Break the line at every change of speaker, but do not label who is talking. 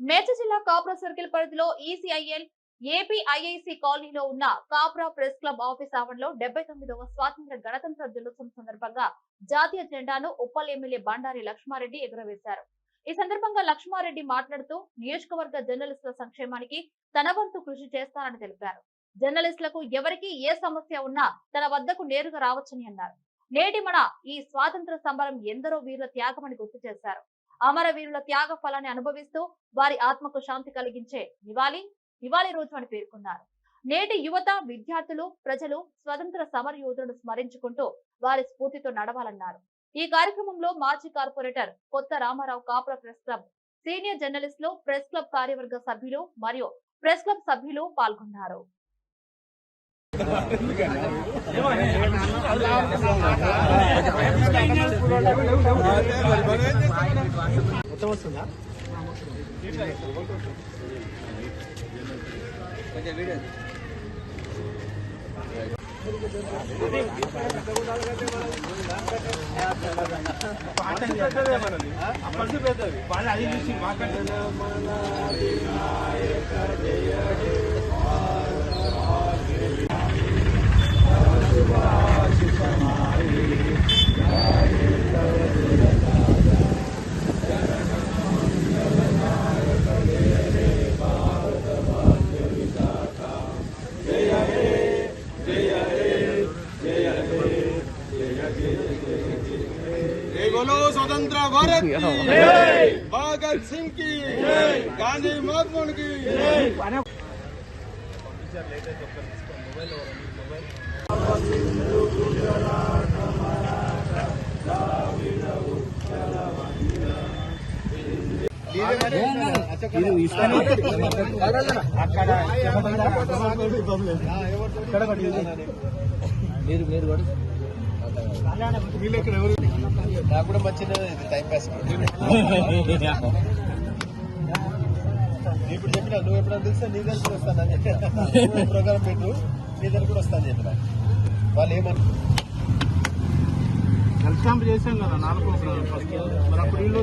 మేడ్చల్ జిల్లా కాప్రా సర్కిల్ పరిధిలో ECIL APIIC కాలనీలో ఉన్న కాప్రా ప్రెస్ క్లబ్ ఆఫీస్ ఆవరణలో డెబ్బై తొమ్మిదవ స్వాతంత్ర గణతంత్ర దినోత్సవం సందర్భంగా జాతీయ జెండాను ఉప్పల్ ఎమ్మెల్యే బండారి లక్ష్మారెడ్డి ఎగురవేశారు. ఈ సందర్భంగా లక్ష్మారెడ్డి మాట్లాడుతూ నియోజకవర్గ జర్నలిస్టుల సంక్షేమానికి తన వంతు కృషి చేస్తానని తెలిపారు. జర్నలిస్టులకు ఎవరికి ఏ సమస్య ఉన్నా తన వద్దకు నేరుగా రావచ్చని అన్నారు. నేటి మన ఈ స్వాతంత్ర సంబరం ఎందరో వీరుల త్యాగమని గుర్తు చేశారు. అమరవీరుల త్యాగ ఫలాన్ని అనుభవిస్తూ వారి ఆత్మకు శాంతి కలిగించే నివాళి నివాళి రోజు అని పేర్కొన్నారు. నేటి యువత విద్యార్థులు ప్రజలు స్వతంత్ర సమర యోధులను స్మరించుకుంటూ వారి స్ఫూర్తితో నడవాలన్నారు. ఈ కార్యక్రమంలో మాజీ కార్పొరేటర్ కొత్త రామారావు కాపుర ప్రెస్ క్లబ్ సీనియర్ జర్నలిస్టులు ప్రెస్ క్లబ్ కార్యవర్గ సభ్యులు మరియు ప్రెస్ క్లబ్ సభ్యులు పాల్గొన్నారు.
మొత్తం వస్తుందా కొంచెం వీడియో పెద్దది అది చూసి మాకంటే स्वतंत्र भारत की भगत सिंह की गांधी महात्मा की నాకు కూడా మంచిగా టైం పాస్ ఇప్పుడు చెప్పిన నువ్వు ఎప్పుడైనా తెలిస్తే నీ దగ్గర కూడా వస్తానని చెప్పి. ప్రోగ్రామ్ పెట్టు నీ దగ్గర కూడా వస్తాను చెప్పిన. వాళ్ళు ఏమని
ఎగ్జాంపుల్ చేశాం కదా నాలుగు ఫస్ట్ మరి అప్పుడు వీళ్ళు